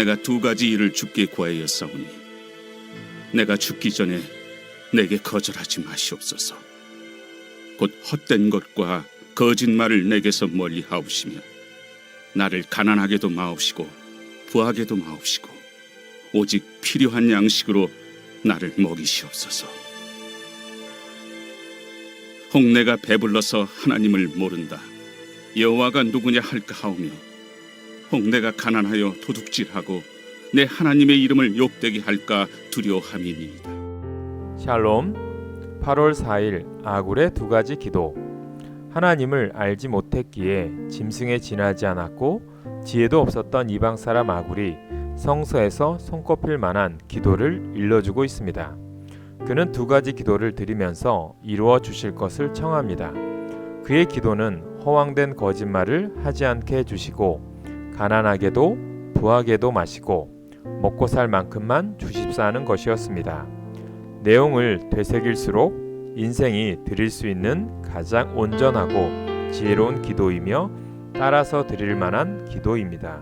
내가 두 가지 일을 주께 구하였사오니 내가 죽기 전에 내게 거절하지 마시옵소서. 곧 헛된 것과 거짓말을 내게서 멀리 하옵시며 나를 가난하게도 마옵시고 부하게도 마옵시고 오직 필요한 양식으로 나를 먹이시옵소서. 혹 내가 배불러서 하나님을 모른다. 여호와가 누구냐 할까 하오며 혹 내가 가난하여 도둑질하고 내 하나님의 이름을 욕되게 할까 두려워함이니이다. 샬롬 8월 4일 아굴의 두 가지 기도 하나님을 알지 못했기에 짐승에 지나지 않았고 지혜도 없었던 이방 사람 아굴이 성서에서 손꼽힐 만한 기도를 일러주고 있습니다. 그는 두 가지 기도를 드리면서 이루어 주실 것을 청합니다. 그의 기도는 허황된 거짓말을 하지 않게 해주시고 가난하게도 부하게도 마시고 먹고 살 만큼만 주십사 하는 것이었습니다. 내용을 되새길수록 인생이 드릴 수 있는 가장 온전하고 지혜로운 기도이며 따라서 드릴 만한 기도입니다.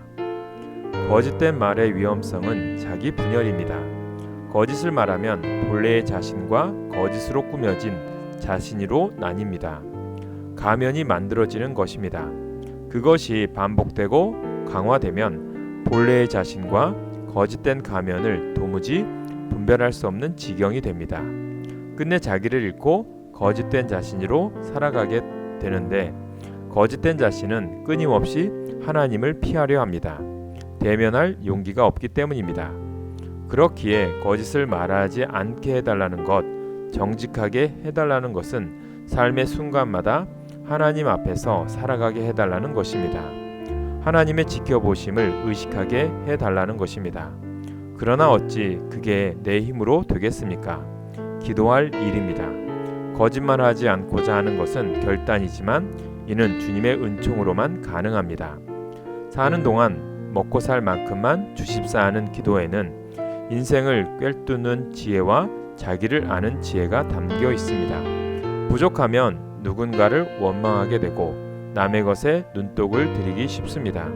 거짓된 말의 위험성은 자기 분열입니다. 거짓을 말하면 본래의 자신과 거짓으로 꾸며진 자신으로 나뉩니다. 가면이 만들어지는 것입니다. 그것이 반복되고 강화되면 본래의 자신과 거짓된 가면을 도무지 분별할 수 없는 지경이 됩니다. 끝내 자기를 잃고 거짓된 자신으로 살아가게 되는데 거짓된 자신은 끊임없이 하나님을 피하려 합니다. 대면할 용기가 없기 때문입니다. 그렇기에 거짓을 말하지 않게 해달라는 것, 정직하게 해달라는 것은 삶의 순간마다 하나님 앞에서 살아가게 해달라는 것입니다. 하나님의 지켜보심을 의식하게 해달라는 것입니다. 그러나 어찌 그게 내 힘으로 되겠습니까? 기도할 일입니다. 거짓말하지 않고자 하는 것은 결단이지만 이는 주님의 은총으로만 가능합니다. 사는 동안 먹고 살 만큼만 주십사 하는 기도에는 인생을 꿰뚫는 지혜와 자기를 아는 지혜가 담겨 있습니다. 부족하면 누군가를 원망하게 되고 남의 것에 눈독을 들이기 쉽습니다.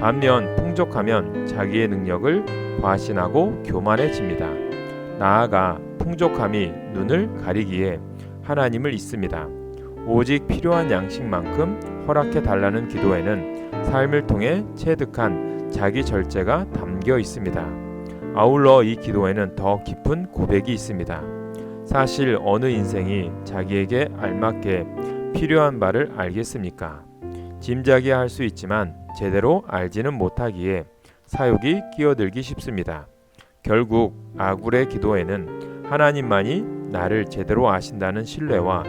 반면 풍족하면 자기의 능력을 과신하고 교만해집니다. 나아가 풍족함이 눈을 가리기에 하나님을 잊습니다. 오직 필요한 양식만큼 허락해 달라는 기도에는 삶을 통해 체득한 자기 절제가 담겨 있습니다. 아울러 이 기도에는 더 깊은 고백이 있습니다. 사실 어느 인생이 자기에게 알맞게 필요한 바를 알겠습니까? 짐작이 할 수 있지만 제대로 알지는 못하기에 사욕이 끼어들기 쉽습니다. 결국 아굴의 기도에는 하나님만이 나를 제대로 아신다는 신뢰와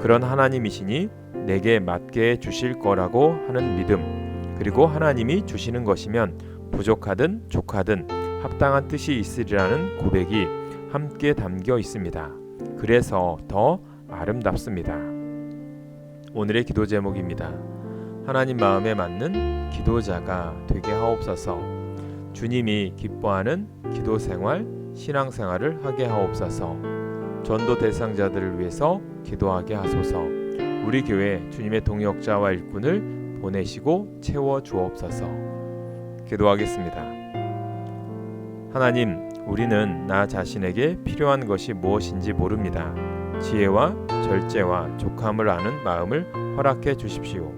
그런 하나님이시니 내게 맞게 해 주실 거라고 하는 믿음 그리고 하나님이 주시는 것이면 부족하든 족하든 합당한 뜻이 있으리라는 고백이 함께 담겨 있습니다. 그래서 더 아름답습니다. 오늘의 기도 제목입니다. 하나님 마음에 맞는 기도자가 되게 하옵소서. 주님이 기뻐하는 기도 생활, 신앙 생활을 하게 하옵소서. 전도 대상자들을 위해서 기도하게 하소서. 우리 교회 주님의 동역자와 일꾼을 보내시고 채워 주옵소서. 기도하겠습니다. 하나님, 우리는 나 자신에게 필요한 것이 무엇인지 모릅니다. 지혜와 절제와 족함을 아는 마음을 허락해 주십시오.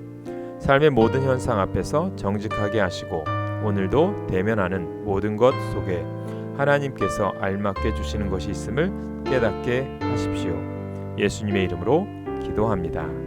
삶의 모든 현상 앞에서 정직하게 하시고 오늘도 대면하는 모든 것 속에 하나님께서 알맞게 주시는 것이 있음을 깨닫게 하십시오. 예수님의 이름으로 기도합니다.